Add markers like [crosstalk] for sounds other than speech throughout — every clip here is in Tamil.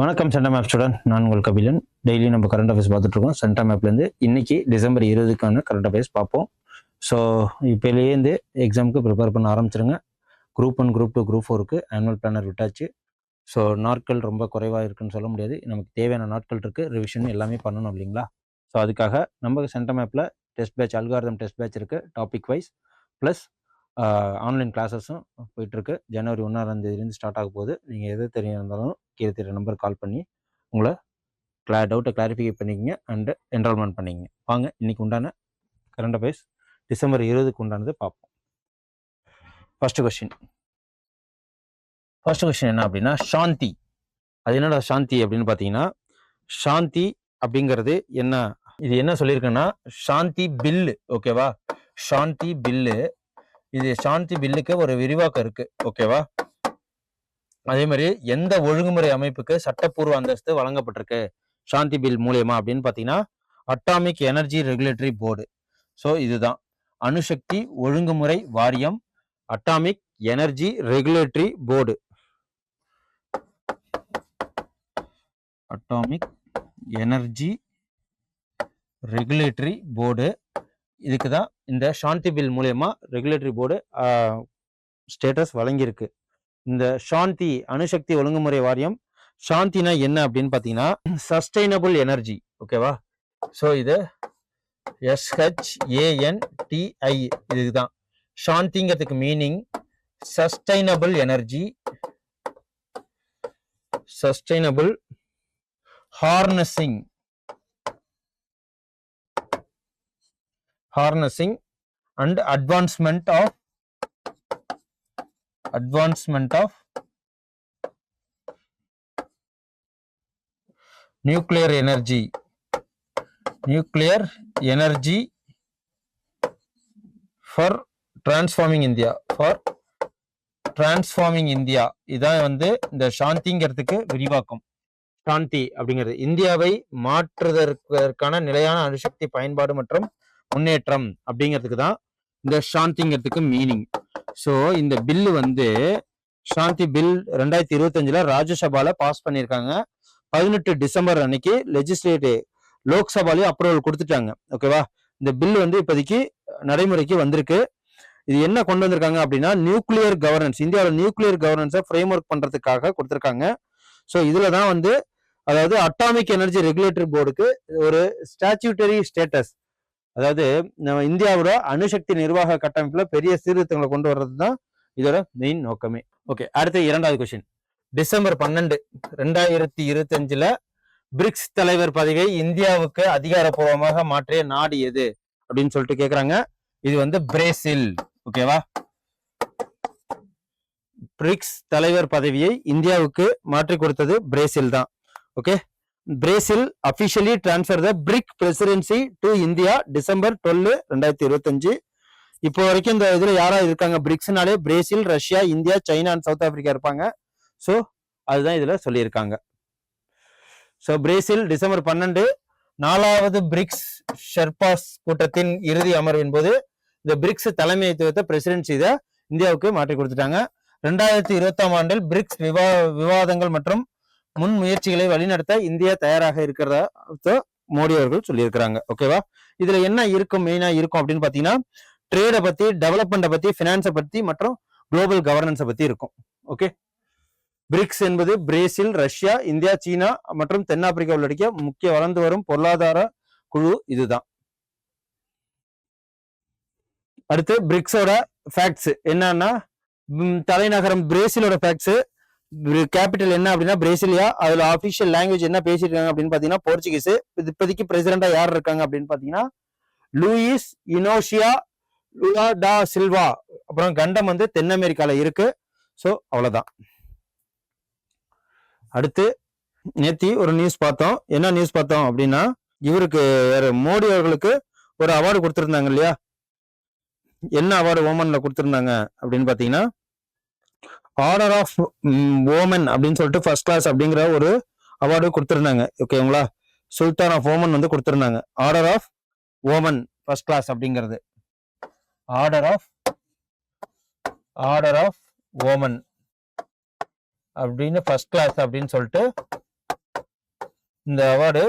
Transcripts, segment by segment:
வணக்கம் சென்டம் மேப் ஸ்டூடெண்ட் நான் உங்கள் கபிலன். டெய்லி நம்ம கரண்ட் அஃபேர்ஸ் பார்த்துட்ருக்கோம். சென்டம் சென்டா மேப்லேருந்து இன்னைக்கு டிசம்பர் இருபதுக்கான கரண்ட் அஃபேர்ஸ் பார்ப்போம். ஸோ இப்போலேருந்து எக்ஸாமுக்கு ப்ரிப்பேர் பண்ண ஆரம்பிச்சிருங்க. Group one group two group ஃபோருக்கு ஆனுவல் பிளானர் விட்டாச்சு. ஸோ நாட்கள் ரொம்ப குறைவாக இருக்குன்னு சொல்ல முடியாது. நமக்கு தேவையான நாட்கள் இருக்குது ரிவிஷன் எல்லாமே பண்ணணும் இல்லைங்களா? ஸோ அதுக்காக நம்ம சென்டம் மேப்பில் test batch algorithm test batch இருக்குது டாபிக் வைஸ் ப்ளஸ் ஆன்லைன் கிளாஸஸும் போயிட்டுருக்கு. ஜனவரி ஒன்றாம் தேதியிலேருந்து ஸ்டார்ட் ஆக போகுது. நீங்கள் எது தெரிய இருந்தாலும் கீழே தெரிய நம்பர் கால் பண்ணி உங்களை கிளா டவுட்டை கிளாரிஃபிகே பண்ணிக்கங்க அண்டு என்ரோல்மெண்ட் பண்ணிக்கங்க. வாங்க இன்னைக்கு உண்டான கரண்ட் அஃபேர்ஸ் டிசம்பர் இருபதுக்கு உண்டானது பார்ப்போம். ஃபஸ்ட்டு கொஷின் ஃபர்ஸ்ட் கொஸ்டின் என்ன அப்படின்னா சாந்தி. அது என்னடா சாந்தி அப்படின்னு பார்த்தீங்கன்னா சாந்தி அப்படிங்கிறது என்ன? இது என்ன சொல்லியிருக்குன்னா சாந்தி பில்லு. ஓகேவா? சாந்தி பில்லு இது சாந்தி பில்லுக்கு ஒரு விரிவாக்கம் இருக்கு. ஓகேவா? அதே மாதிரி எந்த ஒழுங்குமுறை அமைப்புக்கு சட்டப்பூர்வ அந்தஸ்து வழங்கப்பட்டிருக்கு? சாந்தி பில் மூலியமா அப்படின்னு பார்த்தீங்கன்னா atomic energy regulatory board. So இதுதான். அணுசக்தி ஒழுங்குமுறை வாரியம் atomic energy regulatory board. Atomic energy regulatory board. இதுக்கு தான் இந்த சாந்தி பில் மூலயமா ரெகுலேட்டரி போர்டு ஸ்டேட்டஸ் வழங்கியிருக்கு. இந்த சாந்தி அணுசக்தி ஒழுங்குமுறை வாரியம் சாந்தினா என்ன அப்படின்னு பார்த்தீங்கன்னா சஸ்டைனபிள் எனர்ஜி ஓகேவா ஸோ இது S H A N T I இதுக்கு தான் இதுதான். சாந்திங்கிறதுக்கு meaning sustainable energy sustainable harnessing harnessing and advancement of advancement of nuclear energy nuclear energy for transforming india for transforming india இதான் வந்து இந்த சாந்திங்கிறதுக்கு விரிவாக்கம் சாந்தி அப்படிங்கிறது இந்தியாவை மாற்றுவதற்கான நிலையான அணுசக்தி பயன்பாடு மற்றும் முன்னேற்றம் அப்படிங்கிறதுக்கு தான் இந்த சாந்திங்கிறதுக்கு மீனிங் ஸோ இந்த பில்லு வந்து சாந்தி பில் ரெண்டாயிரத்தி இருபத்தஞ்சுல ராஜ்யசபால பாஸ் பண்ணியிருக்காங்க. பதினெட்டு டிசம்பர் அன்னைக்கு லெஜிஸ்லேட்டிவ் லோக்சபாலையும் அப்ரூவல் கொடுத்துட்டாங்க. ஓகேவா இந்த பில் வந்து இப்போதைக்கு நடைமுறைக்கு வந்திருக்கு. இது என்ன கொண்டு வந்திருக்காங்க அப்படின்னா நியூக்ளியர் கவர்னன்ஸ் இந்தியாவோட நியூக்ளியர் கவர்னன்ஸை ஃப்ரேம் ஒர்க் பண்ணுறதுக்காக கொடுத்துருக்காங்க. ஸோ இதில் தான் வந்து அதாவது அட்டாமிக் எனர்ஜி ரெகுலேட்டரி போர்டுக்கு ஒரு ஸ்டாச்சுட்டரி ஸ்டேட்டஸ் அதாவது நம்ம இந்தியாவோட அணுசக்தி நிர்வாக கட்டமைப்புல பெரிய சீர்திருத்தங்களை கொண்டு வர்றது தான் இதோட மெயின் நோக்கமே. ஓகே அடுத்து இரண்டாவது கொஸ்டின் டிசம்பர் பன்னெண்டு ரெண்டாயிரத்தி இருபத்தி அஞ்சுல பிரிக்ஸ் தலைவர் பதவியை இந்தியாவுக்கு அதிகாரப்பூர்வமாக மாற்றிய நாடு எது? அப்படின்னு சொல்லிட்டு கேக்குறாங்க. இது வந்து பிரேசில். ஓகேவா பிரிக்ஸ் தலைவர் பதவியை இந்தியாவுக்கு மாற்றி கொடுத்தது பிரேசில் தான் okay Brazil officially transfer the BRIC presidency to India December twelve ரெண்டாயிரத்தி இருபத்தஞ்சு. இப்போ வரைக்கும் இந்த இதுல யாரா இருக்காங்க? பிரிக்ஸ்னாலே Brazil Russia India China and South Africa இருப்பாங்க. ஸோ அதுதான் இதுல சொல்லியிருக்காங்க. ஸோ பிரேசில் டிசம்பர் பன்னெண்டு நாலாவது பிரிக்ஸ் ஷெர்பாஸ் கூட்டத்தின் இறுதி அமர்வின் போது இந்த பிரிக்ஸ் தலைமைத்துவத்தை பிரசிடென்சி இதை இந்தியாவுக்கு மாற்றி கொடுத்துட்டாங்க. ரெண்டாயிரத்தி இருபத்தாம் ஆண்டில் பிரிக்ஸ் விவா விவாதங்கள் மற்றும் முன் முயற்சிகளை வழிநடத்த இந்தியா தயாராக இருக்கிறதா மோடி அவர்கள் சொல்லியிருக்கிறாங்க. ஓகேவா இதுல என்ன இருக்கும் மெயினா இருக்கும் அப்படின்னு பாத்தீங்கன்னா ட்ரேடை பத்தி டெவலப்மெண்ட்டை பத்தி பினான்ஸை பத்தி மற்றும் குளோபல் கவர்னன்ஸை பத்தி இருக்கும். ஓகே பிரிக்ஸ் என்பது பிரேசில் ரஷ்யா இந்தியா சீனா மற்றும் தென்னாப்பிரிக்கா உள்ளடக்கிய முக்கிய வளர்ந்து வரும் பொருளாதார குழு இதுதான். அடுத்து பிரிக்ஸோட ஃபேக்ட்ஸ் என்னன்னா தலைநகரம் பிரேசிலோட ஃபேக்ட்ஸ் கேபிட்டல் என்ன அப்படின்னா பிரேசிலியா? அதுல ஆபிஷியல் லாங்குவேஜ் என்ன பேசியிருக்காங்க அப்படின்னு பாத்தீங்கன்னா போர்ச்சுகீஸ் இப்போதைக்கு பிரசிடண்டா யார் இருக்காங்க அப்படின்னு பாத்தீங்கன்னா லூயிஸ் இனோஷியா லுலா டா சில்வா. அப்புறம் கண்டம் வந்து தென் அமெரிக்கால இருக்கு. ஸோ அவ்வளவுதான். அடுத்து நேத்தி ஒரு நியூஸ் பார்த்தோம். என்ன நியூஸ் பார்த்தோம் அப்படின்னா இவருக்கு யாரு, மோடி அவர்களுக்கு ஒரு அவார்டு கொடுத்துருந்தாங்க இல்லையா? என்ன அவார்டு ஓமன்ல கொடுத்துருந்தாங்க அப்படின்னு பாத்தீங்கன்னா ஆர்டர் ஆஃப் ஓமன் அப்படின்னு சொல்லிட்டு ஃபர்ஸ்ட் கிளாஸ் அப்படிங்கிற ஒரு அவார்டு கொடுத்துருந்தாங்க. ஓகேங்களா சுல்தான் ஆஃப் ஓமன் வந்து கொடுத்துருந்தாங்க. Order of Oman first class அப்படிங்கிறது. Order of order of Oman அப்படின்னு ஃபர்ஸ்ட் கிளாஸ் அப்படின்னு சொல்லிட்டு இந்த அவார்டு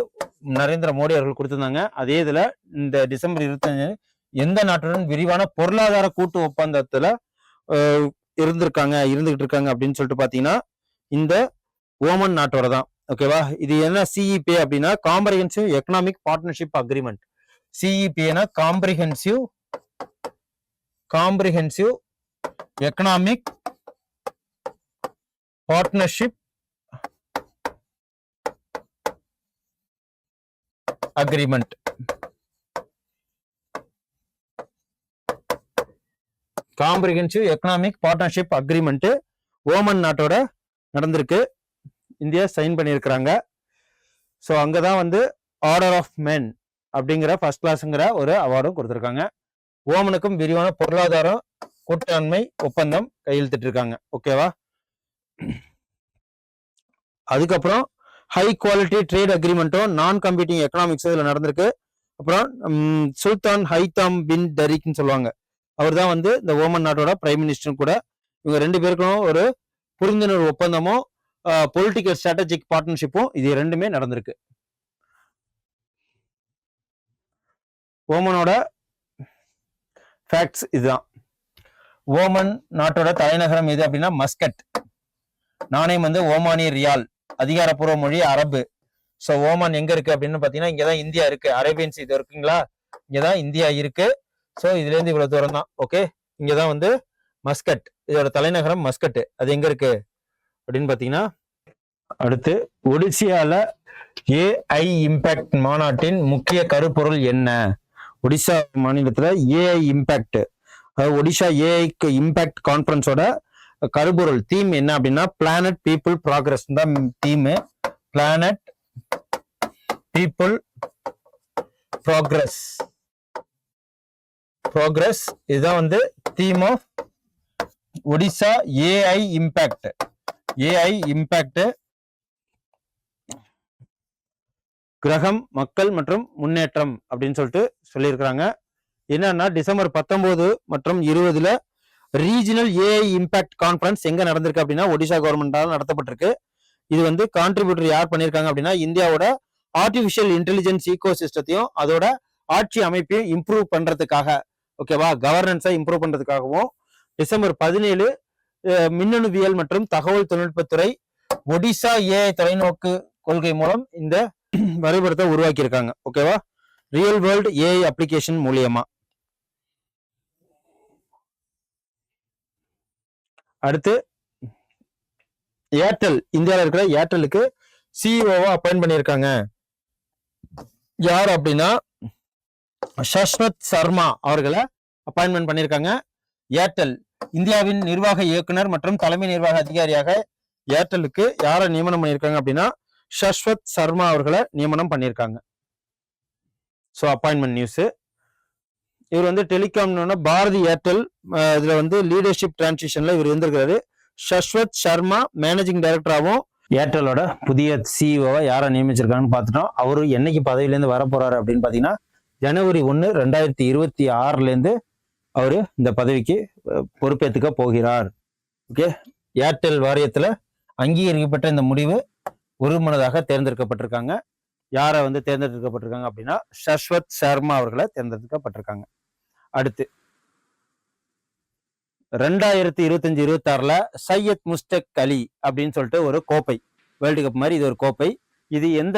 நரேந்திர மோடி அவர்கள் கொடுத்திருந்தாங்க. அதே இதில் இந்த டிசம்பர் இருபத்தஞ்சு எந்த நாட்டுடன் விரிவான பொருளாதார கூட்டு ஒப்பந்தத்தில் இருந்திருக்காங்க இருந்துகிட்டு இருக்காங்க அப்படின்னு சொல்லிட்டு பார்த்தீங்கன்னா இந்த ஓமன் நாட்டோட தான். ஓகேவா இது என்ன சிஇபி அப்படின்னா comprehensive economic partnership agreement சிஇபினா comprehensive comprehensive economic partnership agreement comprehensive economic partnership agreement Oman நாட்டோட நடந்திருக்கு. இந்தியா சைன் பண்ணியிருக்கிறாங்க. ஸோ அங்கே தான் வந்து ஆர்டர் ஆஃப் மென் அப்படிங்கிற ஃபர்ஸ்ட் கிளாஸுங்கிற ஒரு அவார்டும் கொடுத்துருக்காங்க. ஓமனுக்கும் விரிவான பொருளாதாரம் கூட்டாண்மை ஒப்பந்தம் கையெழுத்திட்டிருக்காங்க. ஓகேவா அதுக்கப்புறம் ஹை குவாலிட்டி ட்ரேட் அக்ரிமெண்ட்டும் நான் கம்பீட்டிங் எக்கனாமிக்ஸ் இதில் நடந்திருக்கு. அப்புறம் சுல்தான் ஹைதாம் பின் டரிக்னு சொல்லுவாங்க. அவர் தான் வந்து இந்த ஓமன் நாட்டோட பிரைம் மினிஸ்டர் கூட இவங்க ரெண்டு பேருக்கும் ஒரு புரிந்துணர்வு ஒப்பந்தமும் பொலிட்டிக்கல் ஸ்ட்ராட்டஜிக் பார்ட்னர்ஷிப்பும் இது ரெண்டுமே நடந்திருக்கு. ஓமனோட ஃபேக்ட்ஸ் இதுதான். ஓமன் நாட்டோட தலைநகரம் எது அப்படின்னா மஸ்கட் நாணயம் வந்து ஓமானிய ரியால் அதிகாரப்பூர்வ மொழி அரபு. ஸோ ஓமான் எங்க இருக்கு அப்படின்னு பாத்தீங்கன்னா இங்கதான் இந்தியா இருக்கு. அரேபியன்ஸ் இது இருக்குங்களா? இங்கதான் இந்தியா இருக்கு. ஸோ இதுலேருந்து இவ்வளோ தூரம் தான் ஓகே இங்கே தான் வந்து மஸ்கட். இதோட தலைநகரம் மஸ்கட்டு அது எங்கே இருக்கு? அப்படின்னு பார்த்தீங்கன்னா அடுத்து ஒடிசியால ஏஐ இம்பாக்ட் மாநாட்டின் முக்கிய கருப்பொருள் என்ன? ஒடிசா மாநிலத்தில் ஏஐ இம்பாக்ட் அதாவது ஒடிஷா ஏஐக்கு இம்பாக்ட் கான்ஃபரன்ஸோட கருப்பொருள். தீம் என்ன அப்படின்னா பிளானட் பீப்புள் ப்ராக்ரஸ் தான் theme planet people progress progress இதுதான் வந்து theme of Odisha A I impact A I impact கிரகம் மக்கள் மற்றும் முன்னேற்றம் அப்படின்னு சொல்லிட்டு சொல்லியிருக்கிறாங்க. என்னன்னா டிசம்பர் பத்தொன்பது மற்றும் இருபதுல ரீஜனல் ஏஐ இம்பாக்ட் கான்ஃபரன்ஸ் எங்க நடந்திருக்கு அப்படின்னா ஒடிசா கவர்மெண்டால் நடத்தப்பட்டிருக்கு. இது வந்து கான்ட்ரிபியூட்டர் யார் பண்ணியிருக்காங்க அப்படின்னா இந்தியாவோட ஆர்டிஃபிஷியல் இன்டெலிஜென்ஸ் ஈகோ சிஸ்டத்தையும் அதோட ஆட்சி அமைப்பையும் இம்ப்ரூவ் பண்றதுக்காக. ஓகேவா கவர்னன்ஸை இம்ப்ரூவ் பண்ணுறதுக்காகவும் டிசம்பர் பதினேழு மின்னணுவியல் மற்றும் தகவல் தொழில்நுட்பத்துறை ஒடிசா ஏஐ தொலைநோக்கு கொள்கை மூலம் இந்த [clears throat] வரைபடத்தை உருவாக்கியிருக்காங்க. ஓகேவா ரியல் வேர்ல்டு ஏஐ அப்ளிகேஷன் மூலியமா. அடுத்து ஏர்டெல் இந்தியாவில் இருக்கிற ஏர்டெலுக்கு சிஇஓவா அப்பாயிண்ட் பண்ணியிருக்காங்க. யார் அப்படின்னா சஷ்வத் சர்மா அவர்களை அப்பாயின்மெண்ட் பண்ணியிருக்காங்க. ஏர்டெல் இந்தியாவின் நிர்வாக இயக்குனர் மற்றும் தலைமை நிர்வாக அதிகாரியாக ஏர்டெலுக்கு யாரை நியமனம் பண்ணியிருக்காங்க அப்படின்னா சஷ்வத் சர்மா அவர்களை நியமனம் பண்ணியிருக்காங்க. ஸோ அப்பாயின்மெண்ட் நியூஸு இவர் வந்து டெலிகாம்னு பாரதி ஏர்டெல் இதுல வந்து லீடர்ஷிப் டிரான்சிஷன்ல இவர் இருந்திருக்கிறாரு. சஷ்வத் சர்மா மேனேஜிங் டைரக்டராகவும் ஏர்டெலோட புதிய சிஇஓவை யாரை நியமிச்சிருக்காங்கன்னு பார்த்துட்டோம். அவரு என்னைக்கு பதவியிலேருந்து வர போறாரு அப்படின்னு பார்த்தீங்கன்னா ஜனவரி ஒன்று ரெண்டாயிரத்தி இருபத்தி ஆறுலேருந்து அவர் இந்த பதவிக்கு பொறுப்பேற்றுக்க போகிறார். ஓகே? ஏர்டெல் வாரியத்தில் அங்கீகரிக்கப்பட்ட இந்த முடிவு ஒருமனதாக தேர்ந்தெடுக்கப்பட்டிருக்காங்க. யாரை வந்து தேர்ந்தெடுக்கப்பட்டிருக்காங்க அப்படின்னா சஷ்வத் சர்மா அவர்களை தேர்ந்தெடுக்கப்பட்டிருக்காங்க. அடுத்து ரெண்டாயிரத்தி இருபத்தஞ்சு இருபத்தாறுல சையத் முஸ்டக் அலி அப்படின்னு சொல்லிட்டு ஒரு கோப்பை வேர்ல்டு கப் மாதிரி இது ஒரு கோப்பை. இது எந்த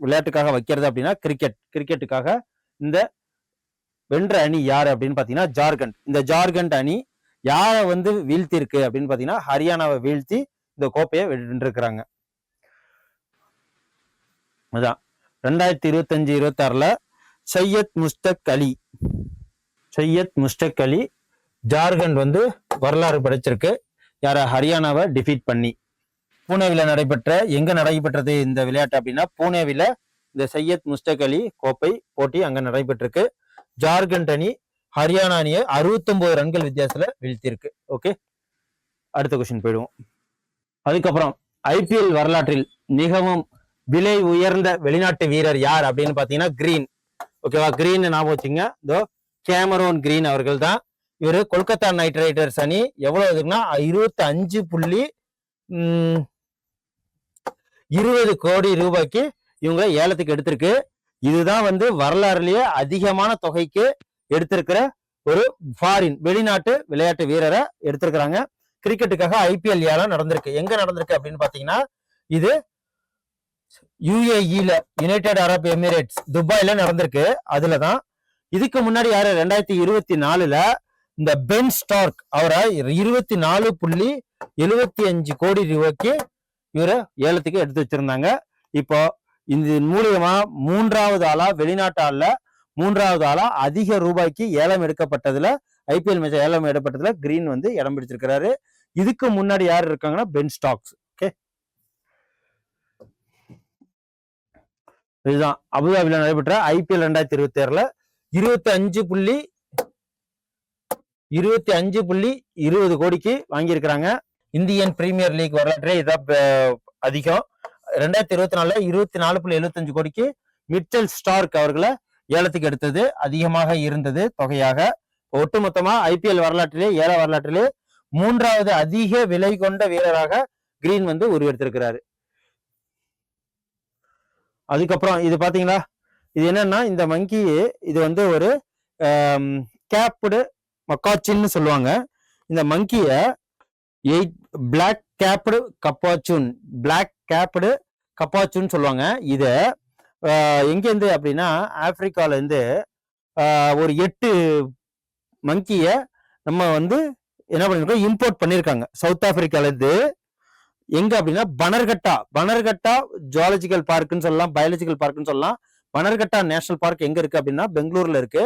விளையாட்டுக்காக வைக்கிறது அப்படின்னா கிரிக்கெட் கிரிக்கெட்டுக்காக இந்த வென்ற அணி யார் அப்படின்னு பார்த்தீங்கன்னா ஜார்க்கண்ட். இந்த ஜார்க்கண்ட் அணி யாரை வந்து வீழ்த்திருக்கு அப்படின்னு பார்த்தீங்கன்னா ஹரியானாவை வீழ்த்தி இந்த கோப்பையை வென்றிருக்கிறாங்க. அதான். ரெண்டாயிரத்தி இருபத்தஞ்சு இருபத்தாறுல சையத் முஸ்தக் அலி சையத் முஸ்தக் அலி ஜார்க்கண்ட் வந்து வரலாறு படைச்சிருக்கு. யார? ஹரியானாவை டிஃபீட் பண்ணி. பூனேவில் நடைபெற்ற எங்க நடைபெற்றது இந்த விளையாட்டு அப்படின்னா பூனேவில் இந்த சையத் முஸ்டக் அலி கோப்பை போட்டி அங்க நடைபெற்றிருக்கு. ஜார்க்கண்ட் அணி ஹரியானா அணியை 69 ரன்கள் வித்தியாசத்துல வீழ்த்தியிருக்கு. ஓகே அடுத்த கொஸ்டின் போயிடுவோம். அதுக்கப்புறம் ஐபிஎல் வரலாற்றில் மிகவும் விலை உயர்ந்த வெளிநாட்டு வீரர் யார் அப்படின்னு பாத்தீங்கன்னா கிரீன் ஓகேவா கிரீன் ஞாபகம் வச்சுங்க. இதோ கேமரோன் கிரீன் அவர்கள் தான் இவரு கொல்கத்தா நைட் ரைடர்ஸ் அணி எவ்வளவு இருக்குன்னா இருபத்தி அஞ்சு புள்ளி இருபது கோடி ரூபாய்க்கு இவங்க ஏலத்துக்கு எடுத்திருக்கு. இதுதான் வந்து வரலாறுலயே அதிகமான தொகைக்கு எடுத்திருக்கிற ஒரு ஃபாரின் வெளிநாட்டு விளையாட்டு வீரரை எடுத்திருக்கிறாங்க. கிரிக்கெட்டுக்காக ஐபிஎல் ஏலம் நடந்திருக்கு. எங்க நடந்திருக்கு அப்படின்னு பாத்தீங்கன்னா இது யுஏஇல யுனைடெட் அரப் எமிரேட்ஸ் துபாயில நடந்திருக்கு. அதுலதான். இதுக்கு முன்னாடி யாரு? ரெண்டாயிரத்தி இருபத்தி நாலுல இந்த பென் ஸ்டார்க் அவரை இருபத்தி நாலு புள்ளி எழுபத்தி அஞ்சு கோடி ரூபாய்க்கு இவரை ஏலத்துக்கு எடுத்து வச்சிருந்தாங்க. இப்போ இந்த மூலியமா மூன்றாவது ஆளா வெளிநாட்டு ஆள்ல மூன்றாவது ஆளா அதிக ரூபாய்க்கு ஏலம் எடுக்கப்பட்டதுல ஐபிஎல் மேட்ச் ஏலம் எடுப்பட்டதுல கிரீன் வந்து இடம் பிடிச்சிருக்கிறாரு. இதுக்கு முன்னாடி யார் இருக்காங்கன்னா பென் ஸ்டாக்ஸ் ஓகே இதுதான். அபுதாபில நடைபெற்ற ஐபிஎல் ரெண்டாயிரத்தி இருபத்தி ஆறுல இருபத்தி அஞ்சு புள்ளி இருபத்தி அஞ்சு புள்ளி இருபது கோடிக்கு வாங்கியிருக்கிறாங்க. இந்தியன் பிரீமியர் லீக் வரலாற்றே இதான் அதிகம். ரெண்டாயிரத்தி இருபத்தி நாலுல இருபத்தி நாலு புள்ளி எழுபத்தஞ்சு கோடிக்கு மிச்சல் ஸ்டார்க் அவர்களை ஏலத்துக்கு எடுத்தது. அதிகமாக இருந்தது தொகையாக. ஒட்டுமொத்தமா ஐபிஎல் வரலாற்றிலே ஏல வரலாற்றிலே மூன்றாவது அதிக விலை கொண்ட வீரராக கிரீன் வந்து உருவெடுத்திருக்கிறாரு. அதுக்கப்புறம் இது பாத்தீங்களா? இது என்னன்னா இந்த மங்கி இது வந்து ஒரு கேப்டு மக்காச்சின்னு சொல்லுவாங்க. இந்த மங்கிய eight black capped capuchin black capped capuchin சொல்லுவாங்க. இதை எங்கேருந்து அப்படின்னா ஆப்பிரிக்கால ஒரு எட்டு மங்கிய நம்ம வந்து என்ன பண்ணிருக்கோம்? இம்போர்ட் பண்ணியிருக்காங்க சவுத் ஆப்பிரிக்கால எங்கே எங்க அப்படின்னா பனர்கட்டா பனர்கட்டா ஜுவாலஜிக்கல் பார்க்குன்னு சொல்லலாம் பயாலஜிக்கல் பார்க்குன்னு சொல்லலாம். பனர்கட்டா நேஷனல் பார்க் எங்க இருக்கு அப்படின்னா பெங்களூர்ல இருக்கு.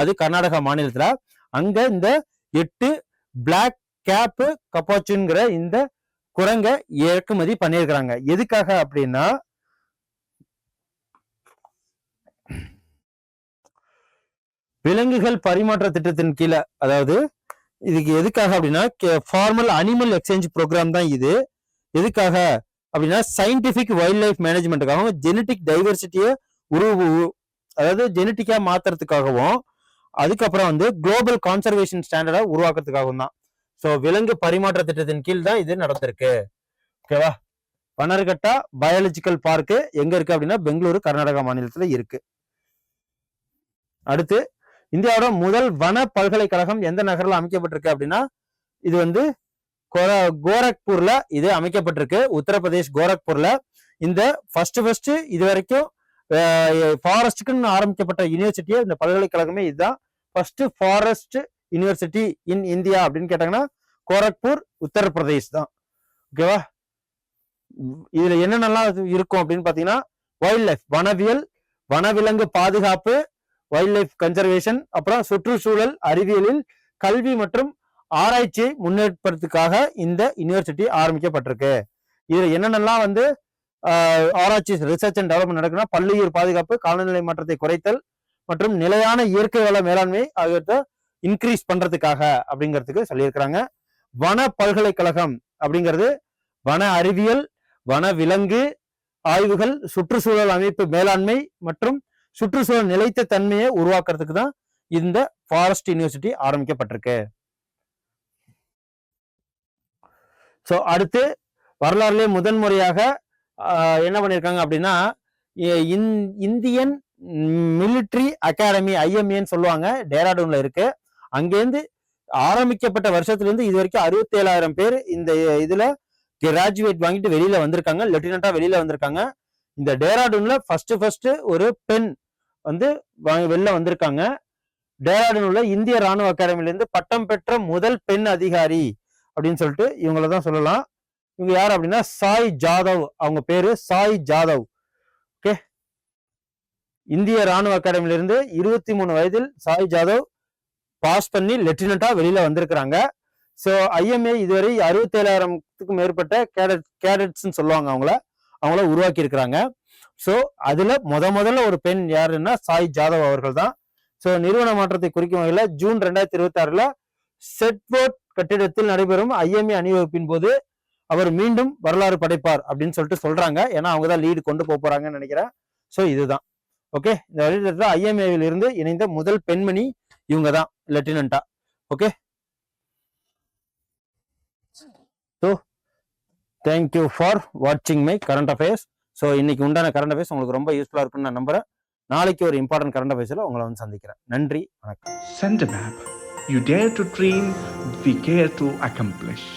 அது கர்நாடகா மாநிலத்துல. அங்க இந்த எட்டு பிளாக் கேப்பு கப்பாச்சுங்கிற இந்த குரங்க இறக்குமதி பண்ணியிருக்கிறாங்க. எதுக்காக அப்படின்னா விலங்குகள் பரிமாற்ற திட்டத்தின் கீழே அதாவது இதுக்கு எதுக்காக அப்படின்னா ஃபார்மல் அனிமல் எக்ஸ்சேஞ்ச் ப்ரோக்ராம் தான் இது. எதுக்காக அப்படின்னா சயின்டிபிக் வைல்ட் லைஃப் மேனேஜ்மெண்ட்டுக்காகவும் ஜெனட்டிக் டைவர்சிட்டியை உரு அதாவது ஜெனட்டிக்காக மாத்துறதுக்காகவும் அதுக்கப்புறம் வந்து குளோபல் கான்சர்வேஷன் ஸ்டாண்டர்டை உருவாக்குறதுக்காகவும் தான். ஸோ விலங்கு பரிமாற்ற திட்டத்தின் கீழ் தான் இது நடந்திருக்கு. ஓகேவா பனர்கட்டா பயாலஜிக்கல் பார்க்கு எங்க இருக்கு அப்படின்னா பெங்களூரு கர்நாடகா மாநிலத்துல இருக்கு. அடுத்து இந்தியாவோட முதல் வன பல்கலைக்கழகம் எந்த நகரில் அமைக்கப்பட்டிருக்கு அப்படின்னா இது வந்து கோரக்பூர்ல இது அமைக்கப்பட்டிருக்கு. உத்தரப்பிரதேஷ் கோரக்பூர்ல. இந்த ஃபர்ஸ்ட் ஃபர்ஸ்ட் இது வரைக்கும் ஃபாரஸ்ட்டுக்குன்னு ஆரம்பிக்கப்பட்ட யூனிவர்சிட்டியே இந்த பல்கலைக்கழகமே இதுதான். First forest university in India அப்படின்னு கேட்டாங்கன்னா கோரக்பூர் உத்தரப்பிரதேஷ் தான். ஓகேவா இதுல என்னென்னலாம் இருக்கும் அப்படின்னு பாத்தீங்கன்னா வைல்ட் லைஃப் வனவியல் வனவிலங்கு பாதுகாப்பு வைல்ட் லைஃப் கன்சர்வேஷன் அப்புறம் சுற்றுச்சூழல் அறிவியலில் கல்வி மற்றும் ஆராய்ச்சியை முன்னேற்படுறதுக்காக இந்த யூனிவர்சிட்டி ஆரம்பிக்கப்பட்டிருக்கு. இதுல என்னென்னலாம் வந்து ஆராய்ச்சி ரிசர்ச் அண்ட் டெவலப்மெண்ட் நடக்குன்னா பல்லுயிர் பாதுகாப்பு காலநிலை மாற்றத்தை குறைத்தல் மற்றும் நிலையான இயற்கை வள மேலாண்மை ஆகியவற்றை இன்க்ரீஸ் பண்றதுக்காக அப்படிங்கிறதுக்கு சொல்லியிருக்கிறாங்க. வன பல்கலைக்கழகம் அப்படிங்கிறது வன அறிவியல் வன விலங்கு ஆய்வுகள் சுற்றுச்சூழல் அமைப்பு மேலாண்மை மற்றும் சுற்றுச்சூழல் நிலைத்த தன்மையை உருவாக்குறதுக்கு தான் இந்த ஃபாரஸ்ட் யூனிவர்சிட்டி ஆரம்பிக்கப்பட்டிருக்கு. ஸோ அடுத்து வரலாறுலேயே முதன்முறையாக முறையாக என்ன பண்ணியிருக்காங்க அப்படின்னா இந்- இந்தியன் மிலிட்ரி அகாடமி ஐஎம்ஏன்னு சொல்லுவாங்க டேராடூன்ல இருக்கு. அங்கேருந்து ஆரம்பிக்கப்பட்ட வருஷத்துலேருந்து இது வரைக்கும் அறுபத்தேழாயிரம் பேர் இந்த இதில் கிராஜுவேட் வாங்கிட்டு வெளியில வந்திருக்காங்க. லெப்டினண்ட்டாக வெளியில வந்திருக்காங்க. இந்த டேராடூன்ல ஃபர்ஸ்ட் ஃபர்ஸ்ட் ஒரு பெண் வந்து வெளில வந்திருக்காங்க. டேராடூனில் இந்திய ராணுவ அகாடமிலேருந்து பட்டம் பெற்ற முதல் பெண் அதிகாரி அப்படின்னு சொல்லிட்டு இவங்கள தான் சொல்லலாம். இவங்க யார் அப்படின்னா சாய் ஜாதவ். அவங்க பேரு சாய் ஜாதவ். ஓகே இந்திய ராணுவ அகாடமியிலிருந்து இருபத்தி மூணு வயதில் சாய் ஜாதவ் பாஸ் பண்ணி லெப்டினண்டா வெளியில வந்திருக்கிறாங்க. ஸோ ஐஎம்ஏ இதுவரை அறுபத்தேழாயிரத்துக்கும் மேற்பட்ட கேடட் கேடட்ஸ்ன்னு சொல்லுவாங்க அவங்கள. அவங்கள உருவாக்கி இருக்கிறாங்க ஸோ அதுல முத முதல்ல ஒரு பெண் யாருன்னா சாய் ஜாதவ் அவர்கள் தான் ஸோ நிறுவன மாற்றத்தை குறிக்கும் வகையில் ஜூன் ரெண்டாயிரத்தி இருபத்தி ஆறுல செட்வோர்ட் கட்டிடத்தில் நடைபெறும் ஐஎம்ஏ அணிவகுப்பின் போது அவர் மீண்டும் வரலாறு படைப்பார் அப்படின்னு சொல்லிட்டு சொல்றாங்க. ஏன்னா அவங்க தான் லீடு கொண்டு போக போறாங்கன்னு நினைக்கிறேன். ஸோ இதுதான். ஓகே இந்த வழித்தடத்தில் ஐஎம்ஏவில் இருந்து இணைந்த முதல் பெண்மணி இவங்க தான் லெப்டினண்டா okay so thank you for வாட்சிங் மை கரண்ட் அஃபேர்ஸ் ஸோ இன்னைக்கு உண்டான கரண்ட் அஃபேர்ஸ் உங்களுக்கு ரொம்ப யூஸ்ஃபுல்லாக இருக்கும்னு நான் நம்புறேன். நாளைக்கு ஒரு இம்பார்ட்டன்ட் கரண்ட் அஃபேர்ஸில் உங்களை வந்து சந்திக்கிறேன். நன்றி வணக்கம். Send map you dare to dream we care to accomplish.